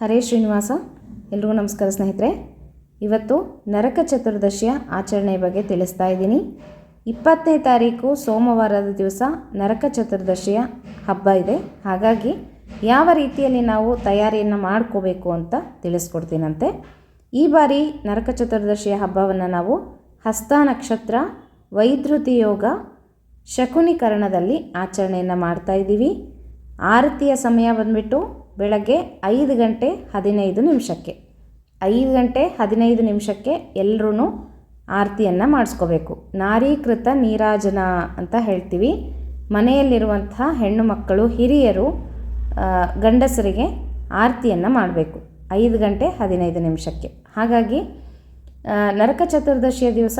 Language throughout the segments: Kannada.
ಹರೇ ಶ್ರೀನಿವಾಸ, ಎಲ್ರಿಗೂ ನಮಸ್ಕಾರ ಸ್ನೇಹಿತರೆ. ಇವತ್ತು ನರಕ ಚತುರ್ದಶಿಯ ಆಚರಣೆಯ ಬಗ್ಗೆ ತಿಳಿಸ್ತಾ ಇದ್ದೀನಿ. ಇಪ್ಪತ್ತನೇ ತಾರೀಕು ಸೋಮವಾರದ ದಿವಸ ನರಕ ಚತುರ್ದಶಿಯ ಹಬ್ಬ ಇದೆ. ಹಾಗಾಗಿ ಯಾವ ರೀತಿಯಲ್ಲಿ ನಾವು ತಯಾರಿಯನ್ನು ಮಾಡ್ಕೋಬೇಕು ಅಂತ ತಿಳಿಸ್ಕೊಡ್ತೀನಂತೆ. ಈ ಬಾರಿ ನರಕ ಚತುರ್ದಶಿಯ ಹಬ್ಬವನ್ನು ನಾವು ಹಸ್ತ ನಕ್ಷತ್ರ ವೈದ್ಯುತಿ ಯೋಗ, ಶಕುನೀಕರಣದಲ್ಲಿ ಆಚರಣೆಯನ್ನು ಮಾಡ್ತಾ ಇದ್ದೀವಿ. ಆರತಿಯ ಸಮಯ ಬಂದುಬಿಟ್ಟು ಬೆಳಗ್ಗೆ ಐದು ಗಂಟೆ ಹದಿನೈದು ನಿಮಿಷಕ್ಕೆ. ಐದು ಗಂಟೆ ಹದಿನೈದು ನಿಮಿಷಕ್ಕೆ ಎಲ್ಲರೂ ಆರತಿಯನ್ನು ಮಾಡಿಸ್ಕೋಬೇಕು. ನಾರೀಕೃತ ನೀರಾಜನ ಅಂತ ಹೇಳ್ತೀವಿ. ಮನೆಯಲ್ಲಿರುವಂಥ ಹೆಣ್ಣು ಮಕ್ಕಳು, ಹಿರಿಯರು ಗಂಡಸರಿಗೆ ಆರತಿಯನ್ನು ಮಾಡಬೇಕು. ಐದು ಗಂಟೆ ಹದಿನೈದು ನಿಮಿಷಕ್ಕೆ. ಹಾಗಾಗಿ ನರಕ ಚತುರ್ದಶಿಯ ದಿವಸ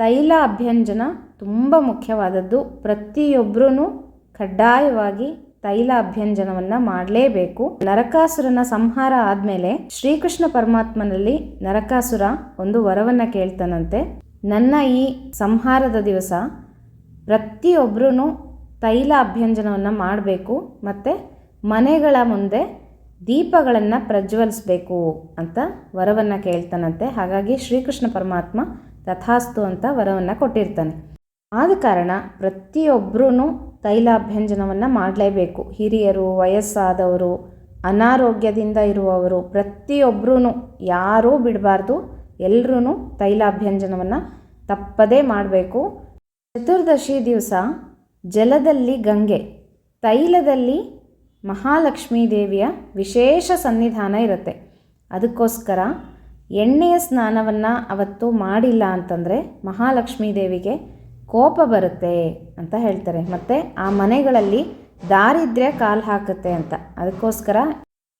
ತೈಲ ಅಭ್ಯಂಜನ ತುಂಬ ಮುಖ್ಯವಾದದ್ದು. ಪ್ರತಿಯೊಬ್ಬರೂ ಕಡ್ಡಾಯವಾಗಿ ತೈಲ ಅಭ್ಯಂಜನವನ್ನು ಮಾಡಲೇಬೇಕು. ನರಕಾಸುರನ ಸಂಹಾರ ಆದಮೇಲೆ ಶ್ರೀಕೃಷ್ಣ ಪರಮಾತ್ಮನಲ್ಲಿ ನರಕಾಸುರ ಒಂದು ವರವನ್ನು ಕೇಳ್ತಾನಂತೆ. ನನ್ನ ಈ ಸಂಹಾರದ ದಿವಸ ಪ್ರತಿಯೊಬ್ಬರೂ ತೈಲ ಅಭ್ಯಂಜನವನ್ನು ಮಾಡಬೇಕು ಮತ್ತು ಮನೆಗಳ ಮುಂದೆ ದೀಪಗಳನ್ನು ಪ್ರಜ್ವಲಿಸಬೇಕು ಅಂತ ವರವನ್ನು ಕೇಳ್ತಾನಂತೆ. ಹಾಗಾಗಿ ಶ್ರೀಕೃಷ್ಣ ಪರಮಾತ್ಮ ತಥಾಸ್ತು ಅಂತ ವರವನ್ನು ಕೊಟ್ಟಿರ್ತಾನೆ. ಆದ ಕಾರಣ ಪ್ರತಿಯೊಬ್ಬರೂ ತೈಲಾಭ್ಯಂಜನವನ್ನು ಮಾಡಲೇಬೇಕು. ಹಿರಿಯರು, ವಯಸ್ಸಾದವರು, ಅನಾರೋಗ್ಯದಿಂದ ಇರುವವರು ಪ್ರತಿಯೊಬ್ಬರೂ ಯಾರೂ ಬಿಡಬಾರ್ದು. ಎಲ್ಲರೂ ತೈಲಾಭ್ಯಂಜನವನ್ನು ತಪ್ಪದೇ ಮಾಡಬೇಕು. ಚತುರ್ದಶಿ ದಿವಸ ಜಲದಲ್ಲಿ ಗಂಗೆ. ತೈಲದಲ್ಲಿ ಮಹಾಲಕ್ಷ್ಮೀ ದೇವಿಯ ವಿಶೇಷ ಸನ್ನಿಧಾನ ಇರುತ್ತೆ. ಅದಕ್ಕೋಸ್ಕರ ಎಣ್ಣೆಯ ಸ್ನಾನವನ್ನು ಅವತ್ತು ಮಾಡಿಲ್ಲ ಅಂತಂದರೆ ಮಹಾಲಕ್ಷ್ಮೀ ದೇವಿಗೆ ಕೋಪ ಬರುತ್ತೆ ಅಂತ ಹೇಳ್ತಾರೆ. ಮತ್ತು ಆ ಮನೆಗಳಲ್ಲಿ ದಾರಿದ್ರ್ಯ ಕಾಲು ಹಾಕುತ್ತೆ ಅಂತ. ಅದಕ್ಕೋಸ್ಕರ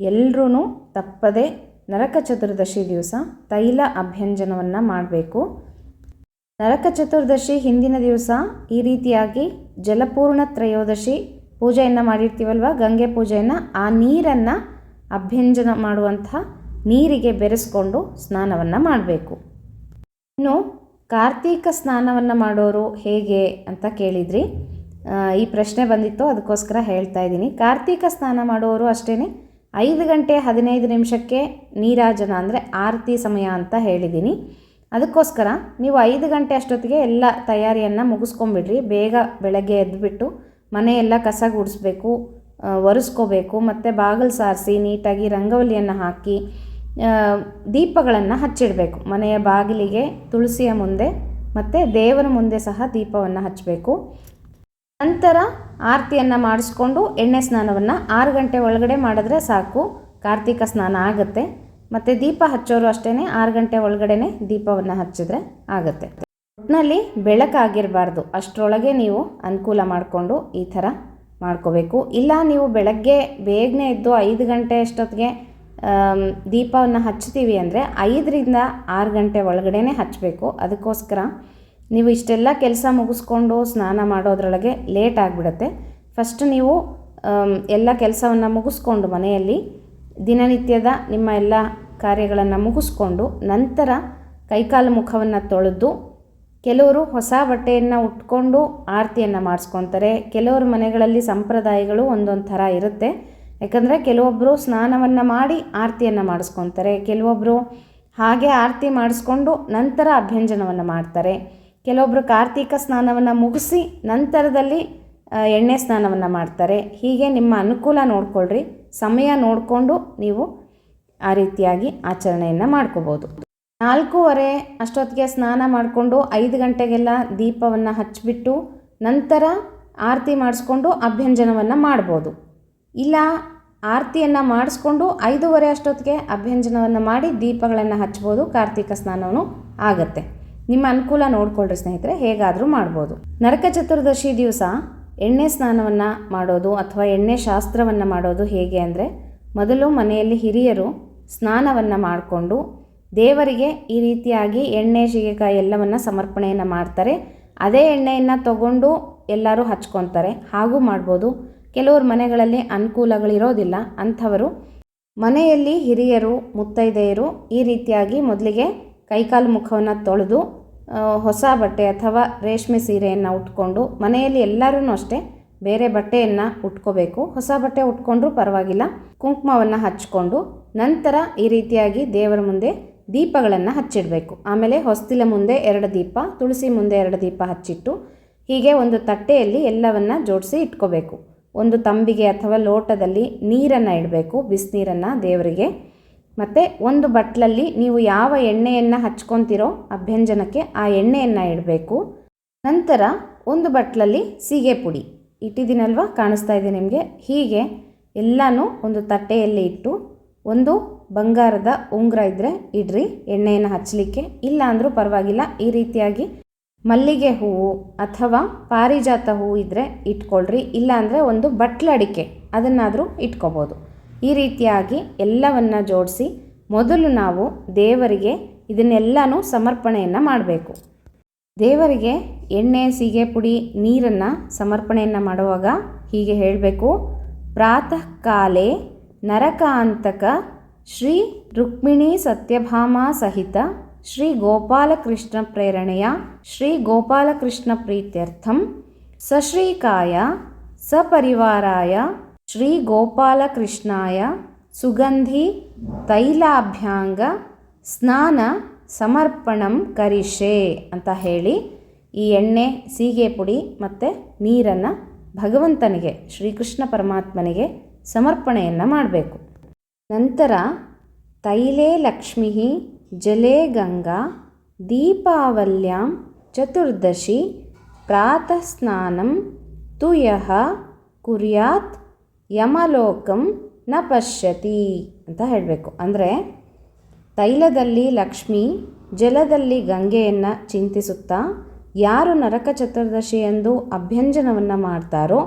ಎಲ್ಲರೂ ತಪ್ಪದೆ ನರಕ ಚತುರ್ದಶಿ ದಿವಸ ತೈಲ ಅಭ್ಯಂಜನವನ್ನು ಮಾಡಬೇಕು. ನರಕ ಚತುರ್ದಶಿ ಹಿಂದಿನ ದಿವಸ ಈ ರೀತಿಯಾಗಿ ಜಲಪೂರ್ಣ ತ್ರಯೋದಶಿ ಪೂಜೆಯನ್ನು ಮಾಡಿರ್ತೀವಲ್ವ? ಗಂಗೆ ಪೂಜೆಯನ್ನು ಆ ನೀರನ್ನು ಅಭ್ಯಂಜನ ಮಾಡುವಂಥ ನೀರಿಗೆ ಬೆರೆಸ್ಕೊಂಡು ಸ್ನಾನವನ್ನು ಮಾಡಬೇಕು. ಇನ್ನು ಕಾರ್ತೀಕ ಸ್ನಾನವನ್ನು ಮಾಡೋರು ಹೇಗೆ ಅಂತ ಕೇಳಿದ್ರಿ. ಈ ಪ್ರಶ್ನೆ ಬಂದಿತ್ತು, ಅದಕ್ಕೋಸ್ಕರ ಹೇಳ್ತಾ ಇದ್ದೀನಿ. ಕಾರ್ತೀಕ ಸ್ನಾನ ಮಾಡೋರು ಅಷ್ಟೇ ಐದು ಗಂಟೆ ಹದಿನೈದು ನಿಮಿಷಕ್ಕೆ ನೀರಾಜನ ಅಂದರೆ ಆರತಿ ಸಮಯ ಅಂತ ಹೇಳಿದ್ದೀನಿ. ಅದಕ್ಕೋಸ್ಕರ ನೀವು ಐದು ಗಂಟೆ ಅಷ್ಟೊತ್ತಿಗೆ ಎಲ್ಲ ತಯಾರಿಯನ್ನು ಮುಗಿಸ್ಕೊಂಬಿಡ್ರಿ ಬೇಗ ಬೆಳಗ್ಗೆ ಎದ್ದುಬಿಟ್ಟು ಮನೆಯೆಲ್ಲ ಕಸ ಗುಡಿಸ್ಬೇಕು ಒರೆಸ್ಕೋಬೇಕು, ಮತ್ತು ಬಾಗಿಲು ಸಾರಿಸಿ, ನೀಟಾಗಿ ರಂಗೋಲಿಯನ್ನು ಹಾಕಿ ದೀಪಗಳನ್ನು ಹಚ್ಚಿಡಬೇಕು. ಮನೆಯ ಬಾಗಿಲಿಗೆ ತುಳಸಿಯ ಮುಂದೆ ಮತ್ತು ದೇವರ ಮುಂದೆ ಸಹ ದೀಪವನ್ನು ಹಚ್ಚಬೇಕು ನಂತರ ಆರತಿಯನ್ನು ಮಾಡಿಸ್ಕೊಂಡು ಎಣ್ಣೆ ಸ್ನಾನವನ್ನು ಆರು ಗಂಟೆ ಒಳಗಡೆ ಮಾಡಿದ್ರೆ ಸಾಕು. ಕಾರ್ತಿಕ ಸ್ನಾನ ಆಗುತ್ತೆ. ಮತ್ತು ದೀಪ ಹಚ್ಚೋರು ಅಷ್ಟೇ ಆರು ಗಂಟೆ ಒಳಗಡೆ ದೀಪವನ್ನು ಹಚ್ಚಿದ್ರೆ ಆಗುತ್ತೆ. ಒಟ್ಟಿನಲ್ಲಿ ಬೆಳಕಾಗಿರಬಾರ್ದು. ಅಷ್ಟರೊಳಗೆ ನೀವು ಅನುಕೂಲ ಮಾಡಿಕೊಂಡು ಈ ಥರ ಮಾಡ್ಕೋಬೇಕು. ಇಲ್ಲ ನೀವು ಬೆಳಗ್ಗೆ ಬೇಗನೆ ಎದ್ದು ಐದು ಗಂಟೆ ಅಷ್ಟೊತ್ತಿಗೆ ದೀಪವನ್ನು ಹಚ್ತೀವಿ ಅಂದರೆ ಐದರಿಂದ ಆರು ಗಂಟೆ ಒಳಗಡೆ ಹಚ್ಚಬೇಕು. ಅದಕ್ಕೋಸ್ಕರ ನೀವು ಇಷ್ಟೆಲ್ಲ ಕೆಲಸ ಮುಗಿಸ್ಕೊಂಡು ಸ್ನಾನ ಮಾಡೋದ್ರೊಳಗೆ ಲೇಟ್ ಆಗಿಬಿಡುತ್ತೆ. ಫಸ್ಟ್ ನೀವು ಎಲ್ಲ ಕೆಲಸವನ್ನು ಮುಗಿಸ್ಕೊಂಡು ಮನೆಯಲ್ಲಿ ದಿನನಿತ್ಯದ ನಿಮ್ಮ ಎಲ್ಲ ಕಾರ್ಯಗಳನ್ನು ಮುಗಿಸ್ಕೊಂಡು ನಂತರ ಕೈಕಾಲು ಮುಖವನ್ನು ತೊಳೆದು ಕೆಲವರು ಹೊಸ ಬಟ್ಟೆಯನ್ನು ಉಟ್ಕೊಂಡು ಆರತಿಯನ್ನು ಮಾಡಿಸ್ಕೊತಾರೆ. ಕೆಲವರು ಮನೆಗಳಲ್ಲಿ ಸಂಪ್ರದಾಯಗಳು ಒಂದೊಂದು ಥರ ಇರುತ್ತೆ. ಯಾಕಂದರೆ ಕೆಲವೊಬ್ಬರು ಸ್ನಾನವನ್ನು ಮಾಡಿ ಆರತಿಯನ್ನು ಮಾಡಿಸ್ಕೊತಾರೆ ಕೆಲವೊಬ್ಬರು ಹಾಗೆ ಆರತಿ ಮಾಡಿಸ್ಕೊಂಡು ನಂತರ ಅಭ್ಯಂಜನವನ್ನು ಮಾಡ್ತಾರೆ. ಕೆಲವೊಬ್ಬರು ಕಾರ್ತೀಕ ಸ್ನಾನವನ್ನು ಮುಗಿಸಿ ನಂತರದಲ್ಲಿ ಎಣ್ಣೆ ಸ್ನಾನವನ್ನು ಮಾಡ್ತಾರೆ. ಹೀಗೆ ನಿಮ್ಮ ಅನುಕೂಲ ನೋಡ್ಕೊಳ್ರಿ, ಸಮಯ ನೋಡಿಕೊಂಡು ನೀವು ಆ ರೀತಿಯಾಗಿ ಆಚರಣೆಯನ್ನು ಮಾಡ್ಕೋಬೋದು. ನಾಲ್ಕೂವರೆ ಅಷ್ಟೊತ್ತಿಗೆ ಸ್ನಾನ ಮಾಡಿಕೊಂಡು ಐದು ಗಂಟೆಗೆಲ್ಲ ದೀಪವನ್ನು ಹಚ್ಚಿಬಿಟ್ಟು ನಂತರ ಆರತಿ ಮಾಡಿಸ್ಕೊಂಡು ಅಭ್ಯಂಜನವನ್ನು ಮಾಡ್ಬೋದು. ಇಲ್ಲ, ಆರತಿಯನ್ನು ಮಾಡಿಸ್ಕೊಂಡು ಐದೂವರೆ ಅಷ್ಟೊತ್ತಿಗೆ ಅಭ್ಯಂಜನವನ್ನು ಮಾಡಿ ದೀಪಗಳನ್ನು ಹಚ್ಬೋದು ಕಾರ್ತಿಕ ಸ್ನಾನವೂ ಆಗುತ್ತೆ. ನಿಮ್ಮ ಅನುಕೂಲ ನೋಡ್ಕೊಳ್ರಿ ಸ್ನೇಹಿತರೆ, ಹೇಗಾದರೂ ಮಾಡ್ಬೋದು. ನರಕ ಚತುರ್ದಶಿ ದಿವಸ ಎಣ್ಣೆ ಸ್ನಾನವನ್ನು ಮಾಡೋದು ಅಥವಾ ಎಣ್ಣೆ ಶಾಸ್ತ್ರವನ್ನು ಮಾಡೋದು ಹೇಗೆ ಅಂದರೆ, ಮೊದಲು ಮನೆಯಲ್ಲಿ ಹಿರಿಯರು ಸ್ನಾನವನ್ನು ಮಾಡಿಕೊಂಡು ದೇವರಿಗೆ ಈ ರೀತಿಯಾಗಿ ಎಣ್ಣೆ ಶಿಗೆಕಾಯಿ ಎಲ್ಲವನ್ನು ಸಮರ್ಪಣೆಯನ್ನು ಮಾಡ್ತಾರೆ. ಅದೇ ಎಣ್ಣೆಯನ್ನು ತಗೊಂಡು ಎಲ್ಲರೂ ಹಚ್ಕೊತಾರೆ. ಹಾಗೂ ಮಾಡ್ಬೋದು. ಕೆಲವ್ರ ಮನೆಗಳಲ್ಲಿ ಅನುಕೂಲಗಳಿರೋದಿಲ್ಲ. ಅಂಥವರು ಮನೆಯಲ್ಲಿ ಹಿರಿಯರು, ಮುತ್ತೈದೆಯರು ಈ ರೀತಿಯಾಗಿ ಮೊದಲಿಗೆ ಕೈಕಾಲು ಮುಖವನ್ನು ತೊಳೆದು ಹೊಸ ಬಟ್ಟೆ ಅಥವಾ ರೇಷ್ಮೆ ಸೀರೆಯನ್ನು ಉಟ್ಕೊಂಡು ಮನೆಯಲ್ಲಿ ಎಲ್ಲರೂ ಅಷ್ಟೇ ಬೇರೆ ಬಟ್ಟೆಯನ್ನು ಉಟ್ಕೋಬೇಕು. ಹೊಸ ಬಟ್ಟೆ ಉಟ್ಕೊಂಡ್ರೂ ಪರವಾಗಿಲ್ಲ. ಕುಂಕುಮವನ್ನು ಹಚ್ಕೊಂಡು ನಂತರ ಈ ರೀತಿಯಾಗಿ ದೇವರ ಮುಂದೆ ದೀಪಗಳನ್ನು ಹಚ್ಚಿಡಬೇಕು. ಆಮೇಲೆ ಹೊಸ್ತಿಲ ಮುಂದೆ ಎರಡು ದೀಪ, ತುಳಸಿ ಮುಂದೆ ಎರಡು ದೀಪ ಹಚ್ಚಿಟ್ಟು ಹೀಗೆ ಒಂದು ತಟ್ಟೆಯಲ್ಲಿ ಎಲ್ಲವನ್ನು ಜೋಡಿಸಿ ಇಟ್ಕೋಬೇಕು. ಒಂದು ತಂಬಿಗೆ ಅಥವಾ ಲೋಟದಲ್ಲಿ ನೀರನ್ನು ಇಡಬೇಕು, ಬಿಸಿನೀರನ್ನು ದೇವರಿಗೆ. ಮತ್ತು ಒಂದು ಬಟ್ಲಲ್ಲಿ ನೀವು ಯಾವ ಎಣ್ಣೆಯನ್ನು ಹಚ್ಕೊತಿರೋ ಅಭ್ಯಂಜನಕ್ಕೆ ಆ ಎಣ್ಣೆಯನ್ನು ಇಡಬೇಕು. ನಂತರ ಒಂದು ಬಟ್ಲಲ್ಲಿ ಸೀಗೆ ಪುಡಿ. ಇಟ್ಟಿದ್ದೀನಲ್ವ? ಕಾಣಿಸ್ತಾ ಇದೆ ನಿಮಗೆ? ಹೀಗೆ ಎಲ್ಲನೂ ಒಂದು ತಟ್ಟೆಯಲ್ಲಿ ಇಟ್ಟು ಒಂದು ಬಂಗಾರದ ಉಂಗುರ ಇದ್ದರೆ ಇಡ್ರಿ. ಎಣ್ಣೆಯನ್ನು ಹಚ್ಚಲಿಕ್ಕೆ. ಇಲ್ಲ ಅಂದರೂ ಪರವಾಗಿಲ್ಲ. ಈ ರೀತಿಯಾಗಿ ಮಲ್ಲಿಗೆ ಹೂವು ಅಥವಾ ಪಾರಿಜಾತ ಹೂವು ಇದ್ದರೆ ಇಟ್ಕೊಳ್ರಿ, ಇಲ್ಲಾಂದರೆ ಒಂದು ಬಟ್ಲಡಿಕೆ ಅದನ್ನಾದರೂ ಇಟ್ಕೋಬೋದು. ಈ ರೀತಿಯಾಗಿ ಎಲ್ಲವನ್ನು ಜೋಡಿಸಿ ಮೊದಲು ನಾವು ದೇವರಿಗೆ ಇದನ್ನೆಲ್ಲನೂ ಸಮರ್ಪಣೆಯನ್ನು ಮಾಡಬೇಕು. ದೇವರಿಗೆ ಎಣ್ಣೆ, ಸೀಗೆ, ಪುಡಿ, ನೀರನ್ನು ಸಮರ್ಪಣೆಯನ್ನು ಮಾಡುವಾಗ ಹೀಗೆ ಹೇಳಬೇಕು. ಪ್ರಾತಃ ಕಾಲೇ ನರಕಾಂತಕ ಶ್ರೀ ರುಕ್ಮಿಣಿ ಸತ್ಯಭಾಮ ಸಹಿತ ಶ್ರೀ ಗೋಪಾಲಕೃಷ್ಣ ಪ್ರೇರಣೆಯ ಶ್ರೀ ಗೋಪಾಲಕೃಷ್ಣ ಪ್ರೀತ್ಯರ್ಥಂ ಸಶ್ರೀಕಾಯ ಸಪರಿವಾರಾಯ ಶ್ರೀ ಗೋಪಾಲಕೃಷ್ಣಾಯ ಸುಗಂಧಿ ತೈಲಾಭ್ಯಾಂಗ ಸ್ನಾನ ಸಮರ್ಪಣಂ ಕರಿಷೆ ಅಂತ ಹೇಳಿ ಈ ಎಣ್ಣೆ, ಸೀಗೆ ಪುಡಿ ಮತ್ತು ನೀರನ್ನು ಭಗವಂತನಿಗೆ, ಶ್ರೀಕೃಷ್ಣ ಪರಮಾತ್ಮನಿಗೆ ಸಮರ್ಪಣೆಯನ್ನು ಮಾಡಬೇಕು. ನಂತರ ತೈಲೇ ಲಕ್ಷ್ಮೀ ಜಲೇ ಗಂಗಾ ದೀಪಾವಲ್ಯಾಂ, ಚತುರ್ದಶಿ ಪ್ರಾತಃ ಸ್ನಾನಂ ತುಯಹ, ಕುರ್ಯಾತ್, ಯಮಲೋಕಂ ನ ಪಶ್ಯತಿ ಅಂತ ಹೇಳಬೇಕು. ಅಂದರೆ ತೈಲದಲ್ಲಿ ಲಕ್ಷ್ಮಿ, ಜಲದಲ್ಲಿ ಗಂಗೆಯನ್ನು ಚಿಂತಿಸುತ್ತಾ ಯಾರು ನರಕ ಚತುರ್ದಶಿಯಂದು ಅಭ್ಯಂಜನವನ್ನು ಮಾಡ್ತಾರೋ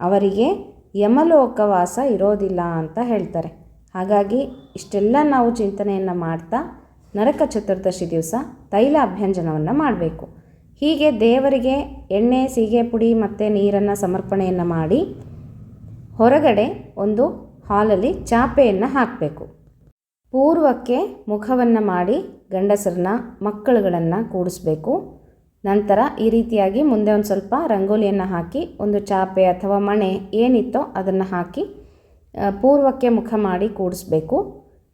ಅವರಿಗೆ ಯಮಲೋಕವಾಸ ಇರೋದಿಲ್ಲ ಅಂತ ಹೇಳ್ತಾರೆ. ಹಾಗಾಗಿ ಇಷ್ಟೆಲ್ಲ ನಾವು ಚಿಂತನೆಯನ್ನು ಮಾಡ್ತಾ ನರಕ ಚತುರ್ದಶಿ ದಿವಸ ತೈಲ ಅಭ್ಯಂಜನವನ್ನು ಮಾಡಬೇಕು. ಹೀಗೆ ದೇವರಿಗೆ ಎಣ್ಣೆ, ಸೀಗೆ ಪುಡಿ ಮತ್ತು ನೀರನ್ನು ಸಮರ್ಪಣೆಯನ್ನು ಮಾಡಿ ಹೊರಗಡೆ ಒಂದು ಹಾಲಲ್ಲಿ ಚಾಪೆಯನ್ನು ಹಾಕಬೇಕು. ಪೂರ್ವಕ್ಕೆ ಮುಖವನ್ನು ಮಾಡಿ ಗಂಡಸರನ್ನ, ಮಕ್ಕಳುಗಳನ್ನು ಕೂಡಿಸ್ಬೇಕು. ನಂತರ ಈ ರೀತಿಯಾಗಿ ಮುಂದೆ ಒಂದು ಸ್ವಲ್ಪ ರಂಗೋಲಿಯನ್ನು ಹಾಕಿ ಒಂದು ಚಾಪೆ ಅಥವಾ ಮಣೆ ಏನಿತ್ತೋ ಅದನ್ನು ಹಾಕಿ ಪೂರ್ವಕ್ಕೆ ಮುಖ ಮಾಡಿ ಕೂಡಿಸ್ಬೇಕು.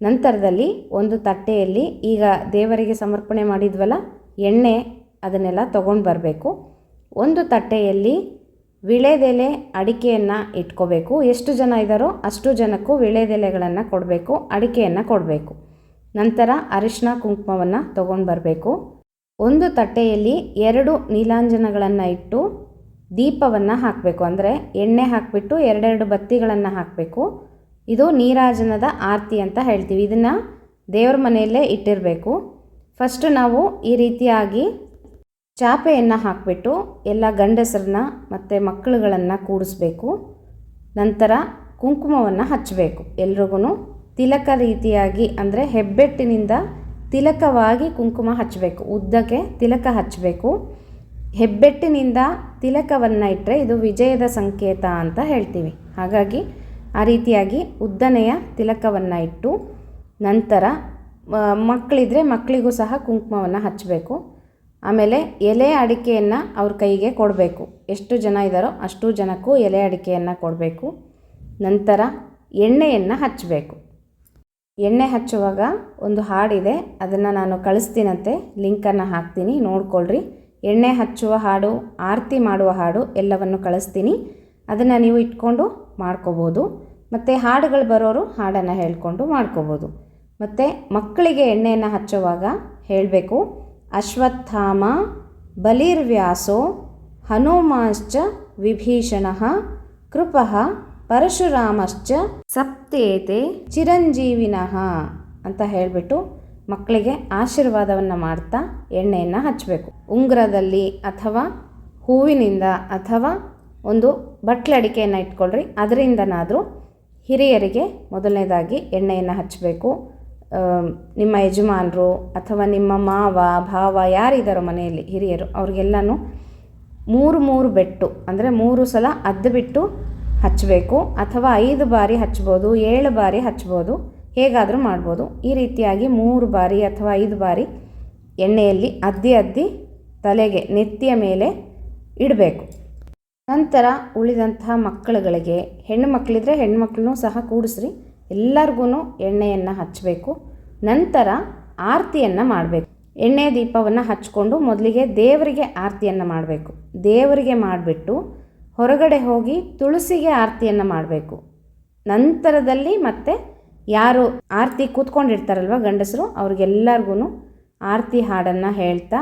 ನಂತರದಲ್ಲಿ ಒಂದು ತಟ್ಟೆಯಲ್ಲಿ ಈಗ ದೇವರಿಗೆ ಸಮರ್ಪಣೆ ಮಾಡಿದ್ವಲ್ಲ, ಎಣ್ಣೆ ಅದನ್ನೆಲ್ಲ ತಗೊಂಡು ಬರಬೇಕು. ಒಂದು ತಟ್ಟೆಯಲ್ಲಿ ವಿಳೆದೆಲೆ ಅಡಿಕೆಯನ್ನು ಇಟ್ಕೋಬೇಕು. ಎಷ್ಟು ಜನ ಇದ್ದಾರೋ ಅಷ್ಟು ಜನಕ್ಕೂ ವಿಳೆದೆಲೆಗಳನ್ನು ಕೊಡಬೇಕು, ಅಡಿಕೆಯನ್ನು ಕೊಡಬೇಕು. ನಂತರ ಅರಿಶಿನ ಕುಂಕುಮವನ್ನು ತಗೊಂಡು ಬರಬೇಕು. ಒಂದು ತಟ್ಟೆಯಲ್ಲಿ ಎರಡು ನೀಲಾಂಜನಗಳನ್ನು ಇಟ್ಟು ದೀಪವನ್ನು ಹಾಕಬೇಕು. ಅಂದರೆ ಎಣ್ಣೆ ಹಾಕಿಬಿಟ್ಟು ಎರಡೆರಡು ಬತ್ತಿಗಳನ್ನು ಹಾಕಬೇಕು. ಇದು ನೀರಾಜನದ ಆರತಿ ಅಂತ ಹೇಳ್ತೀವಿ. ಇದನ್ನು ದೇವ್ರ ಮನೆಯಲ್ಲೇ ಇಟ್ಟಿರಬೇಕು. ಫಸ್ಟ್ ನಾವು ಈ ರೀತಿಯಾಗಿ ಚಾಪೆಯನ್ನು ಹಾಕಿಬಿಟ್ಟು ಎಲ್ಲ ಗಂಡಸರನ್ನ ಮತ್ತು ಮಕ್ಕಳುಗಳನ್ನು ಕೂಡಿಸ್ಬೇಕು. ನಂತರ ಕುಂಕುಮವನ್ನು ಹಚ್ಚಬೇಕು ಎಲ್ರಿಗೂ ತಿಲಕ ರೀತಿಯಾಗಿ ಅಂದರೆ ಹೆಬ್ಬೆಟ್ಟಿನಿಂದ ತಿಲಕವಾಗಿ ಕುಂಕುಮ ಹಚ್ಚಬೇಕು ಉದ್ದಕ್ಕೆ ತಿಲಕ ಹಚ್ಚಬೇಕು ಹೆಬ್ಬೆಟ್ಟಿನಿಂದ ತಿಲಕವನ್ನು ಇಟ್ಟರೆ ಇದು ವಿಜಯದ ಸಂಕೇತ ಅಂತ ಹೇಳ್ತೀವಿ. ಹಾಗಾಗಿ ಆ ರೀತಿಯಾಗಿ ಉದ್ದನೆಯ ತಿಲಕವನ್ನು ಇಟ್ಟು ನಂತರ ಮಕ್ಕಳಿದ್ರೆ ಮಕ್ಕಳಿಗೂ ಸಹ ಕುಂಕುಮವನ್ನು ಹಚ್ಚಬೇಕು ಆಮೇಲೆ ಎಲೆ ಅಡಿಕೆಯನ್ನು ಅವ್ರ ಕೈಗೆ ಕೊಡಬೇಕು. ಎಷ್ಟು ಜನ ಇದ್ದಾರೋ ಅಷ್ಟು ಜನಕ್ಕೂ ಎಲೆ ಅಡಿಕೆಯನ್ನು ಕೊಡಬೇಕು. ನಂತರ ಎಣ್ಣೆಯನ್ನು ಹಚ್ಚಬೇಕು ಎಣ್ಣೆ ಹಚ್ಚುವಾಗ ಒಂದು ಹಾಡಿದೆ, ಅದನ್ನು ನಾನು ಕಳಿಸ್ತೀನಂತೆ, ಲಿಂಕನ್ನು ಹಾಕ್ತೀನಿ, ನೋಡ್ಕೊಳ್ರಿ. ಎಣ್ಣೆ ಹಚ್ಚುವ ಹಾಡು, ಆರತಿ ಮಾಡುವ ಹಾಡು ಎಲ್ಲವನ್ನು ಕಳಿಸ್ತೀನಿ. ಅದನ್ನು ನೀವು ಇಟ್ಕೊಂಡು ಮಾಡ್ಕೋಬೋದು. ಮತ್ತು ಹಾಡುಗಳು ಬರೋರು ಹಾಡನ್ನು ಹೇಳ್ಕೊಂಡು ಮಾಡ್ಕೋಬೋದು. ಮತ್ತು ಮಕ್ಕಳಿಗೆ ಎಣ್ಣೆಯನ್ನು ಹಚ್ಚುವಾಗ ಹೇಳಬೇಕು, ಅಶ್ವತ್ಥಾಮ ಬಲಿರ್ವ್ಯಾಸೋ ಹನುಮಾಶ್ಚ ವಿಭೀಷಣ ಕೃಪಃ ಪರಶುರಾಮಶ್ಚ ಸಪ್ತೇತೆ ಚಿರಂಜೀವಿನಃ ಅಂತ ಹೇಳಿಬಿಟ್ಟು ಮಕ್ಕಳಿಗೆ ಆಶೀರ್ವಾದವನ್ನು ಮಾಡ್ತಾ ಎಣ್ಣೆಯನ್ನು ಹಚ್ಚಬೇಕು ಉಂಗುರದಲ್ಲಿ ಅಥವಾ ಹೂವಿನಿಂದ ಅಥವಾ ಒಂದು ಬಟ್ಲಡಿಕೆಯನ್ನು ಇಟ್ಕೊಳ್ರಿ. ಅದರಿಂದನಾದರೂ ಹಿರಿಯರಿಗೆ ಮೊದಲನೇದಾಗಿ ಎಣ್ಣೆಯನ್ನು ಹಚ್ಚಬೇಕು ನಿಮ್ಮ ಯಜಮಾನರು ಅಥವಾ ನಿಮ್ಮ ಮಾವ, ಭಾವ ಯಾರಿದ್ದಾರೋ ಮನೆಯಲ್ಲಿ ಹಿರಿಯರು, ಅವ್ರಿಗೆಲ್ಲನೂ ಮೂರು ಮೂರು ಬೆಟ್ಟು, ಅಂದರೆ ಮೂರು ಸಲ ಅದ್ದು ಬಿಟ್ಟು ಹಚ್ಚಬೇಕು ಅಥವಾ ಐದು ಬಾರಿ ಹಚ್ಬೋದು, ಏಳು ಬಾರಿ ಹಚ್ಬೋದು, ಹೇಗಾದರೂ ಮಾಡ್ಬೋದು. ಈ ರೀತಿಯಾಗಿ ಮೂರು ಬಾರಿ ಅಥವಾ ಐದು ಬಾರಿ ಎಣ್ಣೆಯಲ್ಲಿ ಅದ್ದಿ ಅದ್ದಿ ತಲೆಗೆ, ನೆತ್ತಿಯ ಮೇಲೆ ಇಡಬೇಕು. ನಂತರ ಉಳಿದಂತಹ ಮಕ್ಕಳುಗಳಿಗೆ ಹೆಣ್ಣು ಮಕ್ಕಳಿದ್ರೆ ಹೆಣ್ಮಕ್ಳನ್ನೂ ಸಹ ಕೂಡಿಸ್ರಿ. ಎಲ್ಲರಿಗೂ ಎಣ್ಣೆಯನ್ನು ಹಚ್ಚಬೇಕು ನಂತರ ಆರತಿಯನ್ನು ಮಾಡಬೇಕು. ಎಣ್ಣೆ ದೀಪವನ್ನು ಹಚ್ಕೊಂಡು ಮೊದಲಿಗೆ ದೇವರಿಗೆ ಆರತಿಯನ್ನು ಮಾಡಬೇಕು. ದೇವರಿಗೆ ಮಾಡಿಬಿಟ್ಟು ಹೊರಗಡೆ ಹೋಗಿ ತುಳಸಿಗೆ ಆರತಿಯನ್ನು ಮಾಡಬೇಕು. ನಂತರದಲ್ಲಿ ಮತ್ತೆ ಯಾರು ಆರತಿ ಕೂತ್ಕೊಂಡಿರ್ತಾರಲ್ವ ಗಂಡಸರು ಅವ್ರಿಗೆಲ್ಲರಿಗೂ ಆರತಿ ಹಾಡನ್ನು ಹೇಳ್ತಾ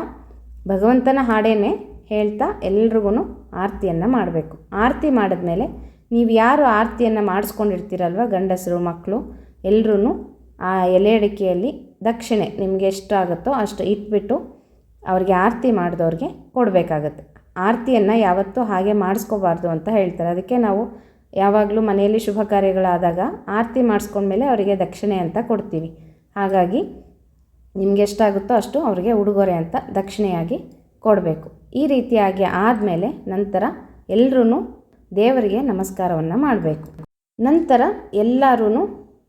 ಭಗವಂತನ ಹಾಡೇನೆ ಹೇಳ್ತಾ ಎಲ್ರಿಗೂ ಆರತಿಯನ್ನು ಮಾಡಬೇಕು. ಆರತಿ ಮಾಡಿದ್ಮೇಲೆ ನೀವು ಯಾರು ಆರತಿಯನ್ನು ಮಾಡಿಸ್ಕೊಂಡಿರ್ತೀರಲ್ವ, ಗಂಡಸರು ಮಕ್ಕಳು ಎಲ್ಲರೂ ಆ ಎಲೆ ಅಡಿಕೆಯಲ್ಲಿ ದಕ್ಷಿಣೆ ನಿಮಗೆ ಎಷ್ಟಾಗುತ್ತೋ ಅಷ್ಟು ಇಟ್ಬಿಟ್ಟು ಅವ್ರಿಗೆ ಆರತಿ ಮಾಡಿದವ್ರಿಗೆ ಕೊಡಬೇಕಾಗತ್ತೆ. ಆರತಿಯನ್ನು ಯಾವತ್ತೂ ಹಾಗೆ ಮಾಡಿಸ್ಕೋಬಾರ್ದು ಅಂತ ಹೇಳ್ತಾರೆ. ಅದಕ್ಕೆ ನಾವು ಯಾವಾಗಲೂ ಮನೆಯಲ್ಲಿ ಶುಭ ಕಾರ್ಯಗಳಾದಾಗ ಆರತಿ ಮಾಡಿಸ್ಕೊಂಡ್ಮೇಲೆ ಅವರಿಗೆ ದಕ್ಷಿಣೆ ಅಂತ ಕೊಡ್ತೀವಿ. ಹಾಗಾಗಿ ನಿಮ್ಗೆ ಎಷ್ಟಾಗುತ್ತೋ ಅಷ್ಟು ಅವರಿಗೆ ಉಡುಗೊರೆ ಅಂತ ದಕ್ಷಿಣೆಯಾಗಿ ಕೊಡಬೇಕು. ಈ ರೀತಿಯಾಗಿ ಆದಮೇಲೆ ನಂತರ ಎಲ್ಲರೂ ದೇವರಿಗೆ ನಮಸ್ಕಾರವನ್ನು ಮಾಡಬೇಕು. ನಂತರ ಎಲ್ಲರೂ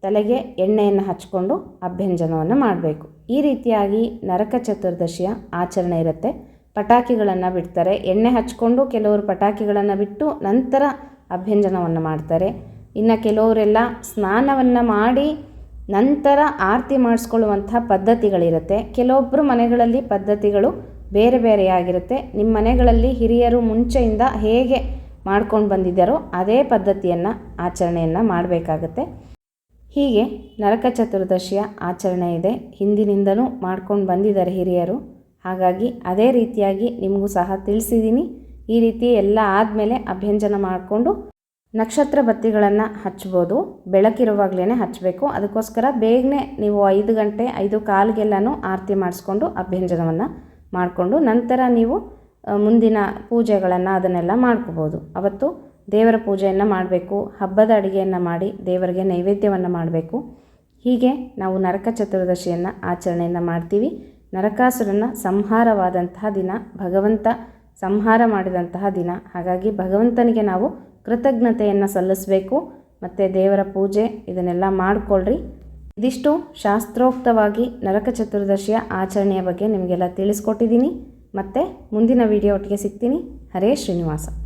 ತಲೆಗೆ ಎಣ್ಣೆಯನ್ನು ಹಚ್ಕೊಂಡು ಅಭ್ಯಂಜನವನ್ನು ಮಾಡಬೇಕು. ಈ ರೀತಿಯಾಗಿ ನರಕ ಚತುರ್ದಶಿಯ ಆಚರಣೆ ಇರುತ್ತೆ. ಪಟಾಕಿಗಳನ್ನು ಬಿಡ್ತಾರೆ. ಎಣ್ಣೆ ಹಚ್ಕೊಂಡು ಕೆಲವರು ಪಟಾಕಿಗಳನ್ನು ಬಿಟ್ಟು ನಂತರ ಅಭ್ಯಂಜನವನ್ನು ಮಾಡ್ತಾರೆ. ಇನ್ನು ಕೆಲವರೆಲ್ಲ ಸ್ನಾನವನ್ನು ಮಾಡಿ ನಂತರ ಆರತಿ ಮಾಡಿಸ್ಕೊಳ್ಳುವಂಥ ಪದ್ಧತಿಗಳಿರುತ್ತೆ. ಕೆಲವೊಬ್ಬರು ಮನೆಗಳಲ್ಲಿ ಪದ್ಧತಿಗಳು ಬೇರೆ ಬೇರೆಯಾಗಿರುತ್ತೆ. ನಿಮ್ಮ ಮನೆಗಳಲ್ಲಿ ಹಿರಿಯರು ಮುಂಚೆಯಿಂದ ಹೇಗೆ ಮಾಡ್ಕೊಂಡು ಬಂದಿದ್ದಾರೋ ಅದೇ ಪದ್ಧತಿಯನ್ನು, ಆಚರಣೆಯನ್ನು ಮಾಡಬೇಕಾಗತ್ತೆ. ಹೀಗೆ ನರಕ ಚತುರ್ದಶಿಯ ಆಚರಣೆ ಇದೆ. ಹಿಂದಿನಿಂದಲೂ ಮಾಡ್ಕೊಂಡು ಬಂದಿದ್ದಾರೆ ಹಿರಿಯರು. ಹಾಗಾಗಿ ಅದೇ ರೀತಿಯಾಗಿ ನಿಮಗೂ ಸಹ ತಿಳಿಸಿದ್ದೀನಿ ಈ ರೀತಿ ಎಲ್ಲ ಆದಮೇಲೆ ಅಭ್ಯಂಜನ ಮಾಡಿಕೊಂಡು ನಕ್ಷತ್ರ ಬತ್ತಿಗಳನ್ನು ಹಚ್ಬೋದು. ಬೆಳಕಿರುವಾಗಲೇ ಹಚ್ಚಬೇಕು ಅದಕ್ಕೋಸ್ಕರ ಬೇಗನೆ ನೀವು ಐದು ಗಂಟೆ, ಐದು ಕಾಲಿಗೆಲ್ಲನೂ ಆರತಿ ಮಾಡಿಸ್ಕೊಂಡು ಅಭ್ಯಂಜನವನ್ನು ಮಾಡಿಕೊಂಡು ನಂತರ ನೀವು ಮುಂದಿನ ಪೂಜೆಗಳನ್ನು ಅದನ್ನೆಲ್ಲ ಮಾಡ್ಕೋಬೋದು. ಅವತ್ತು ದೇವರ ಪೂಜೆಯನ್ನು ಮಾಡಬೇಕು, ಹಬ್ಬದ ಅಡುಗೆಯನ್ನು ಮಾಡಿ ದೇವರಿಗೆ ನೈವೇದ್ಯವನ್ನು ಮಾಡಬೇಕು. ಹೀಗೆ ನಾವು ನರಕ ಚತುರ್ದಶಿಯನ್ನು ಆಚರಣೆಯನ್ನು ಮಾಡ್ತೀವಿ. ನರಕಾಸುರನ ಸಂಹಾರವಾದಂತಹ ದಿನ, ಭಗವಂತ ಸಂಹಾರ ಮಾಡಿದಂತಹ ದಿನ. ಹಾಗಾಗಿ ಭಗವಂತನಿಗೆ ನಾವು ಕೃತಜ್ಞತೆಯನ್ನು ಸಲ್ಲಿಸಬೇಕು. ಮತ್ತು ದೇವರ ಪೂಜೆ ಇದನ್ನೆಲ್ಲ ಮಾಡಿಕೊಳ್ಳ್ರಿ ಇದಿಷ್ಟು ಶಾಸ್ತ್ರೋಕ್ತವಾಗಿ ನರಕ ಚತುರ್ದಶಿಯ ಆಚರಣೆಯ ಬಗ್ಗೆ ನಿಮಗೆಲ್ಲ ತಿಳಿಸ್ಕೊಟ್ಟಿದ್ದೀನಿ. ಮತ್ತು ಮುಂದಿನ ವಿಡಿಯೋ ಒಟ್ಟಿಗೆ ಸಿಗ್ತೀನಿ. ಹರೇ ಶ್ರೀನಿವಾಸ.